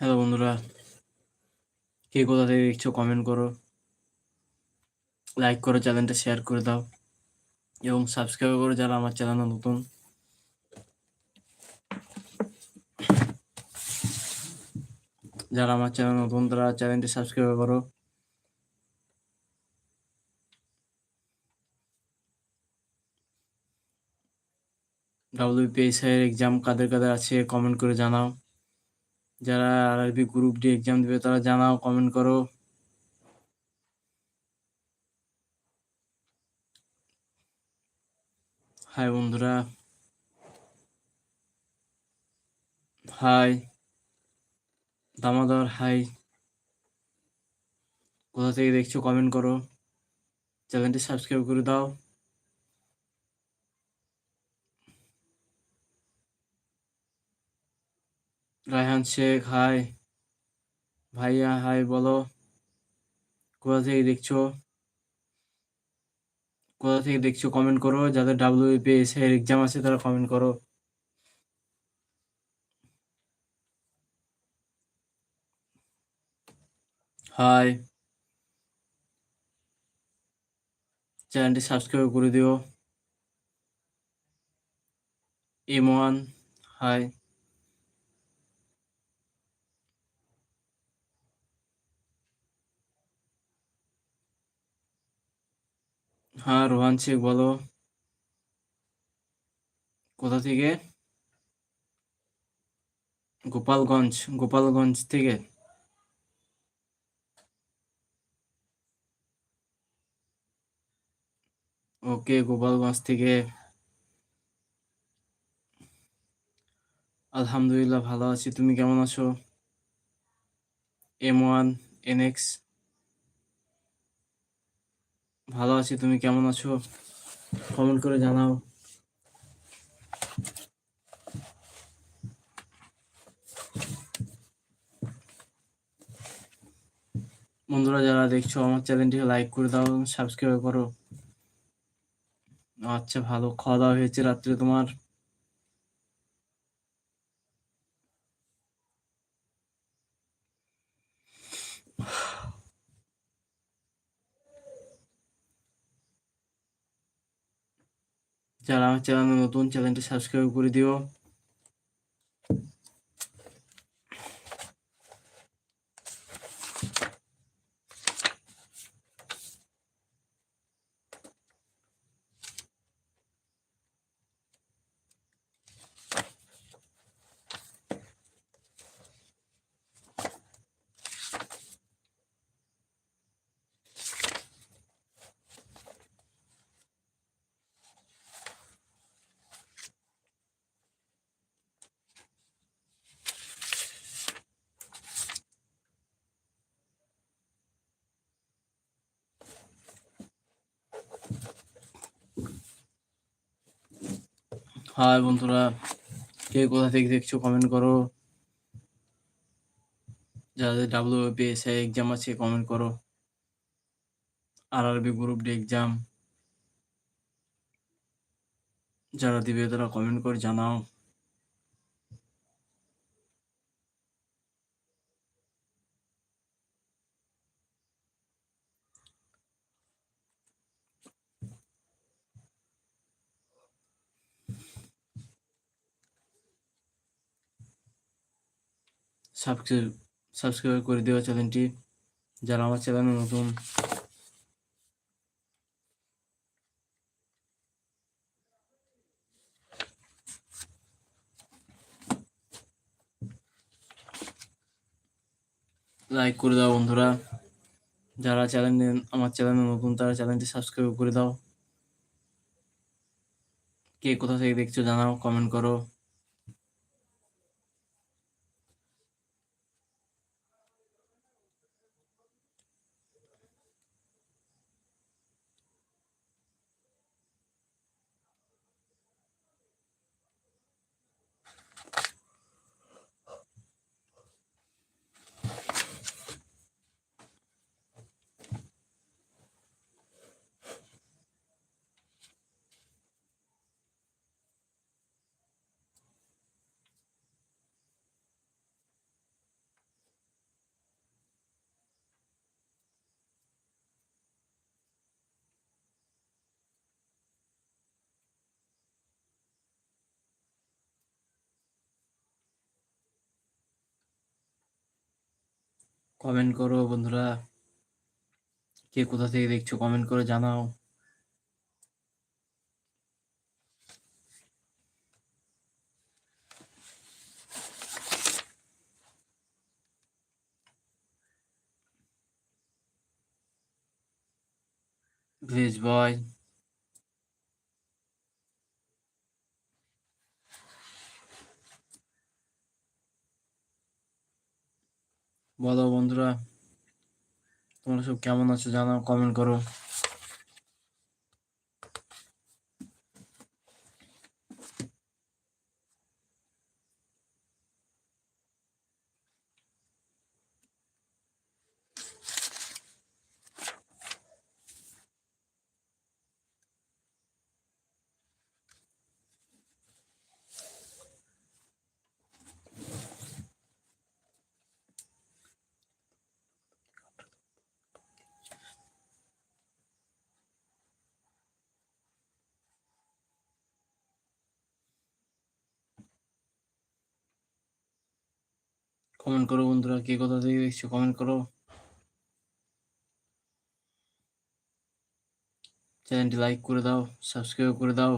Hello বন্ধুরা, কে কোথা থেকে দেখছ কমেন্ট করো। লাইক করো চ্যানেলটা শেয়ার করে দাও এবং সাবস্ক্রাইব করো যারা আমার চ্যানেল নতুন। যারা আমার চ্যানেল নতুন, তারা চ্যানেলটি সাবস্ক্রাইব করো। ডাব্লিউপিএসআই এর এক্সাম কাদের কাদের আছে কমেন্ট করে জানাও। যারা আরআরবি গ্রুপ ডি এক্সাম দিবে, তারা জানাও কমেন্ট করো। হাই বন্ধুরা। হাই দামাদর হাই কোথা থেকে দেখছ কমেন্ট করো। চ্যানেলটি সাবস্ক্রাইব করে দাও। রায়হান শেখ, হাই। ভাইয়া, হাই, বলো। কোথা থেকে দেখছ? কোথা থেকে দেখছ? কমেন্ট করো। যাদের ডাব্লিউপিএস এর এক্সাম আছে, তারা কমেন্ট করো। হাই। চ্যানেলটি সাবস্ক্রাইব করে দিও। M one hi. হ্যাঁ রোহান শেখ, বলো। কোথা থেকে? গোপালগঞ্জ গোপালগঞ্জ থেকে। ওকে, গোপালগঞ্জ থেকে। আলহামদুলিল্লাহ, ভালো আছি। তুমি কেমন আছো? এম ওয়ান এনএক্স ভালো আছি, তুমি কেমন আছো? কমেন্ট করে জানাও। বন্ধুরা, যারা দেখছ, আমার চ্যানেলটিকে লাইক করে দাও সাবস্ক্রাইব করো। আচ্ছা ভালো। খাওয়া দাওয়া হয়েছে রাত্রে তোমার। যারা আমার চ্যানেলে নতুন চ্যানেলটি সাবস্ক্রাইব করে দিও। হাই বন্ধুরা, কে কোথা থেকে দেখছ কমেন্ট করো। যাদের ডাব্লিউপিএসআই এক্সাম আছে কমেন্ট করো। আর আরবি গ্রুপ ডি এক্সাম যারা দিবে তারা কমেন্ট করে জানাও। সাবস্ক্রাইব সাবস্ক্রাইব করে দেওয়া চ্যানেলটি যারা আমার চ্যানেলে নতুন। লাইক করে দাও বন্ধুরা। যারা চ্যানেল আমার চ্যানেলে নতুন, তারা চ্যানেলটি সাবস্ক্রাইব করে দাও। কে কোথা থেকে দেখছ জানাও কমেন্ট করো। কমেন্ট করো বন্ধুরা। কে কোথা থেকে দেখছ কমেন্ট করে জানাও। প্লিজ বয় বলো বন্ধুরা তোমরা সব কেমন আছো জানাও কমেন্ট করো। কমেন্ট করো বন্ধুরা, কে কথা থেকে দেখছ কমেন্ট করো। চ্যানেলটি লাইক করে দাও সাবস্ক্রাইব করে দাও।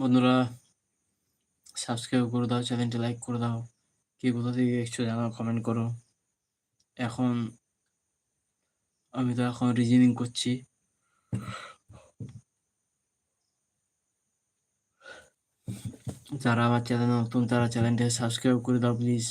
বন্ধুরা সাবস্ক্রাইব করে দাও চ্যানেলটি লাইক করে দাও। কি কোথা থেকে দেখছ জানাও কমেন্ট করো। এখন আমি তো এখন রিজিনিং করছি। যারা আমার চ্যানেল নতুন, তারা চ্যানেলটি সাবস্ক্রাইব করে দাও প্লিজ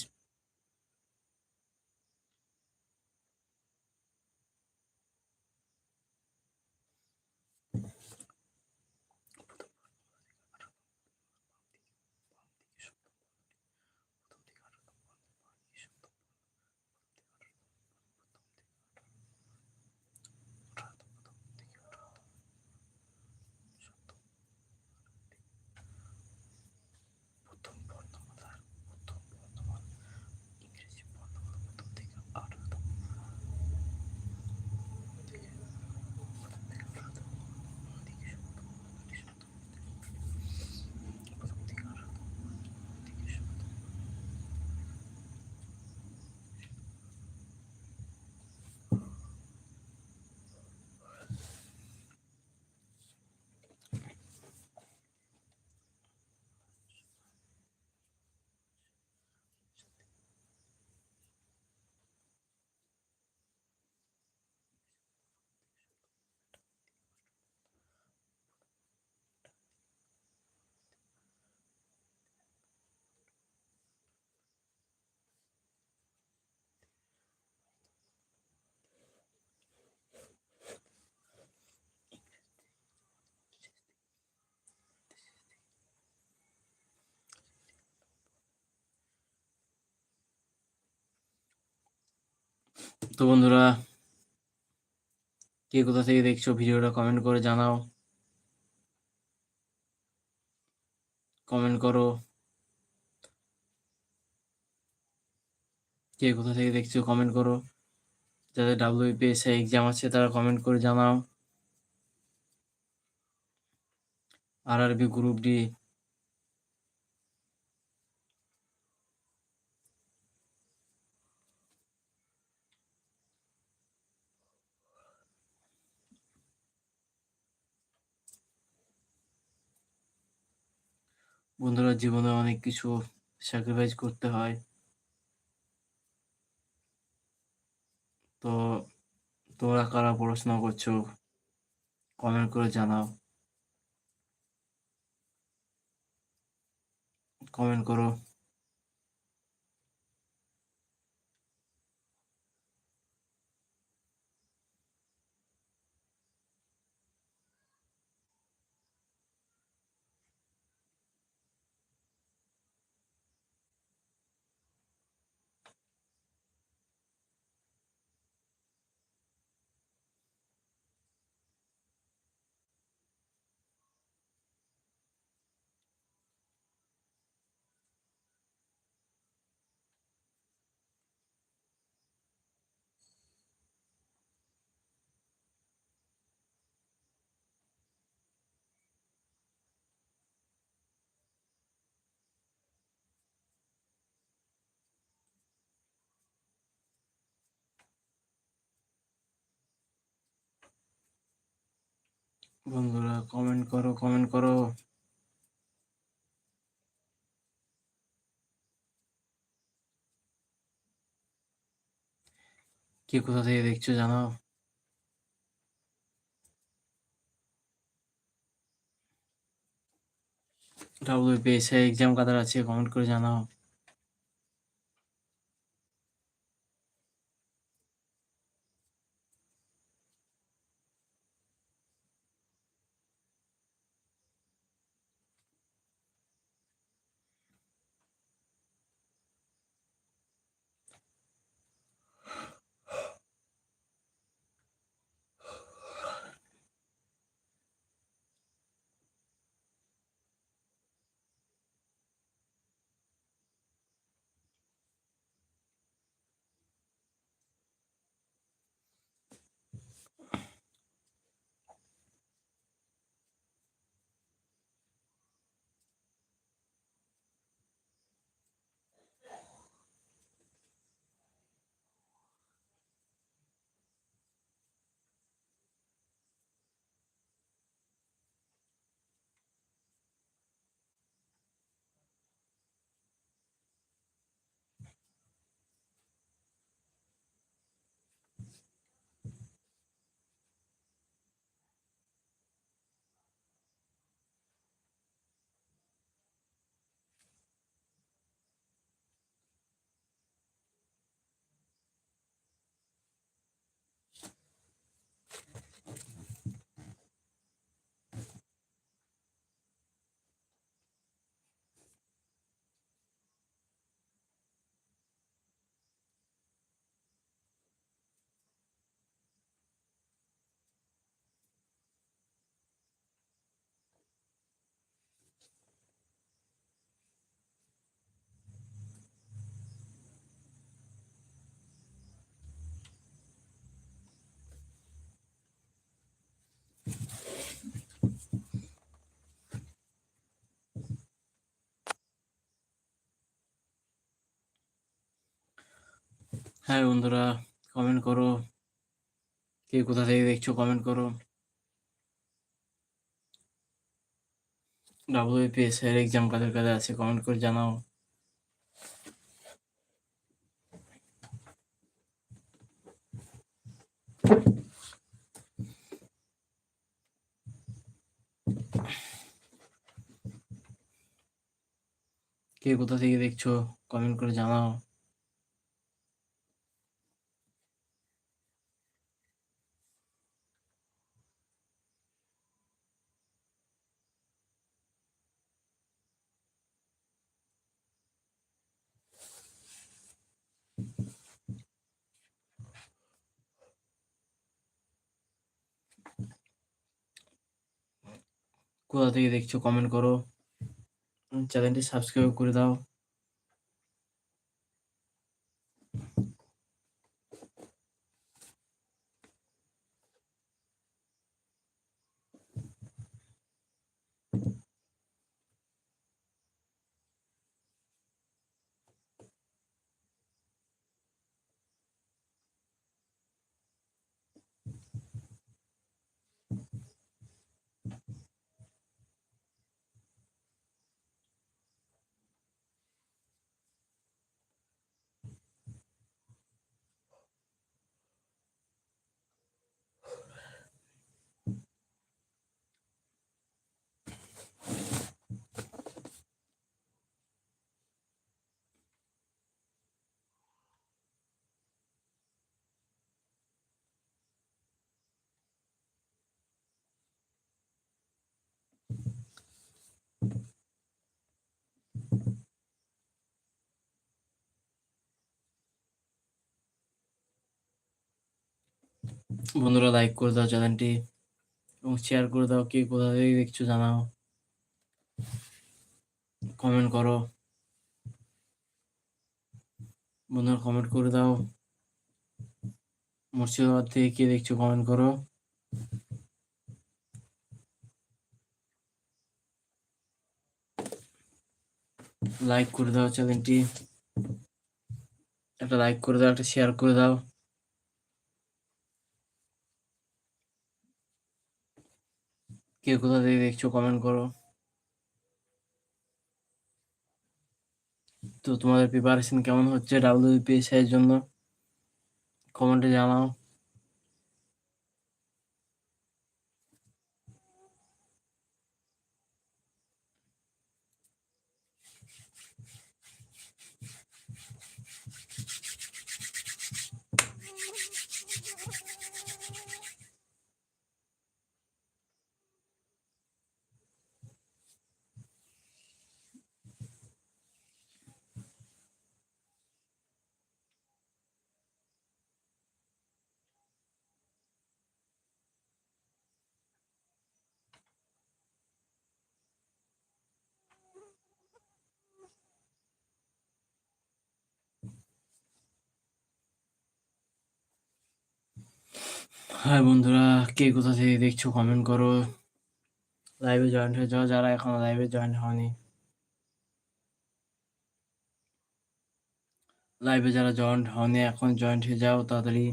তো বন্ধুরা, কে কোথা থেকে দেখছ ভিডিওটা কমেন্ট করে জানাও। কমেন্ট করো। কে কোথা থেকে দেখছ কমেন্ট করো। যাদের ডাব্লিউপিএসআই এক্সাম আছে তারা কমেন্ট করে জানাও। আর আরবি গ্রুপ ডি বন্ধুরা জীবনে অনেক কিছু স্যাক্রিফাইস করতে হয়। তো তোমরা কারা পড়াশোনা করছ কমেন্ট করে জানাও। কমেন্ট করো। বন্ধুরা কমেন্ট করো কমেন্ট করো। কে কোথা থেকে দেখছ জানাও ডাব্লিউপিএসসি এক্সাম কাদার আছে? কমেন্ট করে জানাও। হ্যাঁ বন্ধুরা কমেন্ট করো। কে কোথা থেকে দেখছ কমেন্ট করো। ডাব্লিউপিএস এর এক্সাম কাদের কাছে আছে কমেন্ট করে জানাও। কে কোথা থেকে দেখছ কমেন্ট করে জানাও। কোথা থেকে দেখছ কমেন্ট করো। চ্যানেলটি সাবস্ক্রাইব করে দাও। বন্ধুরা লাইক করে দাও চ্যানেলটি এবং শেয়ার করে দাও কে কোথা থেকে দেখছ জানাও। কমেন্ট করো। বন্ধুরা কমেন্ট করে দাও। মুর্শিদাবাদ থেকে কে দেখছ কমেন্ট করো। লাইক করে দাও চ্যানেলটি একটা লাইক করে দাও, একটা শেয়ার করে দাও। কে কোথা থেকে দেখছ কমেন্ট করো। তো তোমাদের প্রিপারেশন কেমন হচ্ছে ডাব্লিউপিএসআই এর জন্য? কমেন্টে জানাও। হাই বন্ধুরা, কে কোথা থেকে দেখছ কমেন্ট করো। লাইভে জয়েন হয়ে যাও, যারা এখনও লাইভে জয়েন হয়নি। লাইভে যারা জয়েন্ট হয়নি, এখন জয়েন্ট হয়ে যাও, তাড়াতাড়ি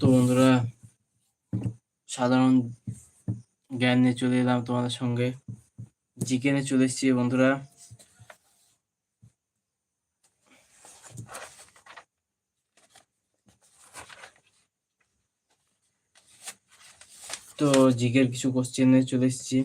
তো বন্ধুরা, সাধারণ জ্ঞান নিয়ে চলে এলাম তোমাদের সঙ্গে। জিকে নিয়ে চলে এসেছি বন্ধুরা। তো জিকের কিছু কোশ্চেন নিয়ে চলে এসেছি।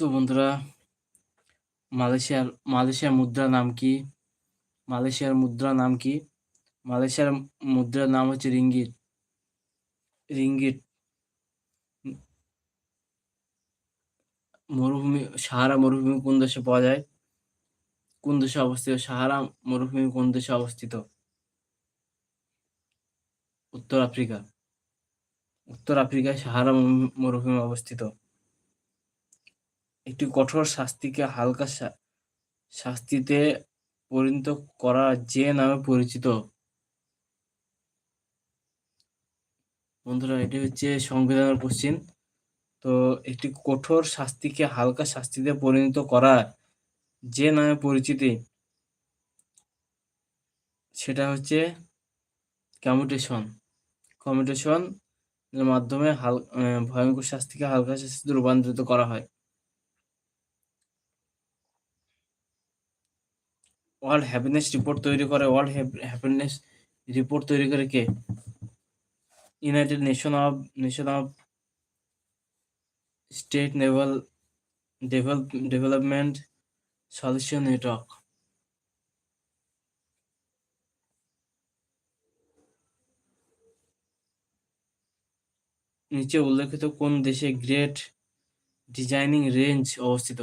তো বন্ধুরা, মালয়েশিয়ার মালয়েশিয়ার মুদ্রার নাম কি? মালয়েশিয়ার মুদ্রার নাম কি? মালয়েশিয়ার মুদ্রার নাম হচ্ছে রিঙ্গিট রিঙ্গিট মরুভূমি, সাহারা মরুভূমি কোন দেশে পাওয়া যায়? কোন দেশে অবস্থিত? সাহারা মরুভূমি কোন দেশে অবস্থিত? উত্তর আফ্রিকা। উত্তর আফ্রিকায় সাহারা মরুভূমি অবস্থিত। একটি কঠোর শাস্তিকে হালকা শাস্তিতে পরিণত করা যে নামে পরিচিত। বন্ধুরা, এটি হচ্ছে সংবিধানের কোশ্চিন তো একটি কঠোর শাস্তিকে হালকা শাস্তিতে পরিণত করা যে নামে পরিচিতি, সেটা হচ্ছে কমিউটেশন কমিউটেশন মাধ্যমে হাল ভয়ঙ্কর শাস্তিকে হালকা শাস্তিতে রূপান্তরিত করা হয়। ওয়ার্ল্ড হ্যাপিনেস রিপোর্ট তৈরি করে। ওয়ার্ল্ড হ্যাপিনেস রিপোর্ট তৈরি করে কে? United Nation of Nation of State Naval Development Solution Network নিচে উল্লেখিত কোন দেশে গ্রেট ডিজাইনিং রেঞ্জ অবস্থিত?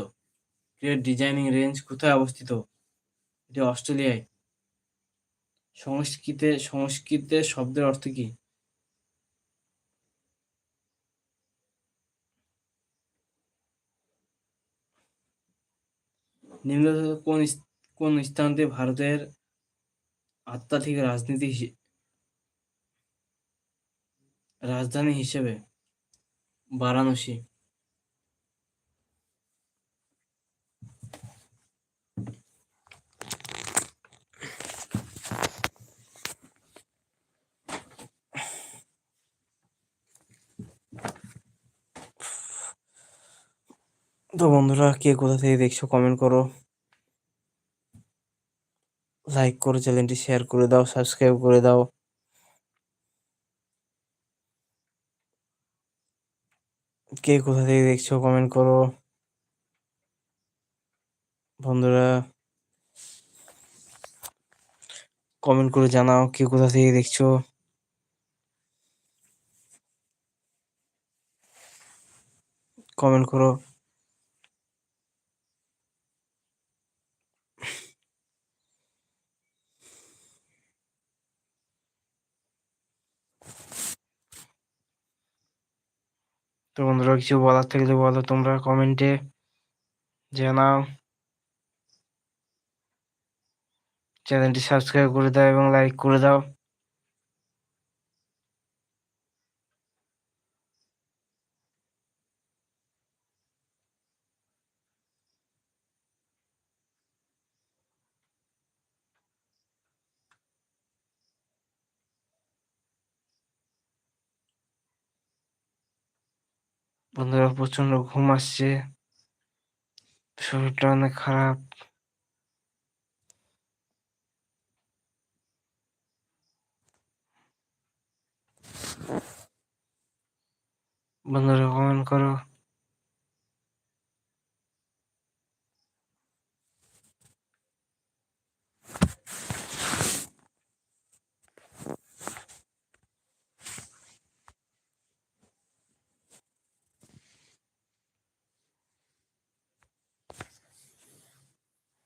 গ্রেট ডিজাইনিং রেঞ্জ কোথায় অবস্থিত? এটি অস্ট্রেলিয়ায়। সংস্কৃতে সংস্কৃতে শব্দের অর্থ কি? নিম্নলিখিত কোন কোন স্থানটি ভারতের আত্মাধিক রাজনীতি রাজধানী হিসেবে? বারাণসী। তো বন্ধুরা, কে কোথা থেকে দেখছ কমেন্ট করো। লাইক করো চ্যানেলটি শেয়ার করে দাও সাবস্ক্রাইব করে দাও। কে কোথা থেকে দেখছ কমেন্ট করো। বন্ধুরা কমেন্ট করে জানাও কে কোথা থেকে দেখছ। কমেন্ট করো। তো বন্ধুরা, কিছু বলার থাকলে বলো তোমরা কমেন্টে জানাও। চ্যানেলটি সাবস্ক্রাইব করে দাও এবং লাইক করে দাও। বন্ধুরা প্রচণ্ড ঘুম আসছে। শরীরটা অনেক খারাপ। বন্ধুরা কমেন্ট করো।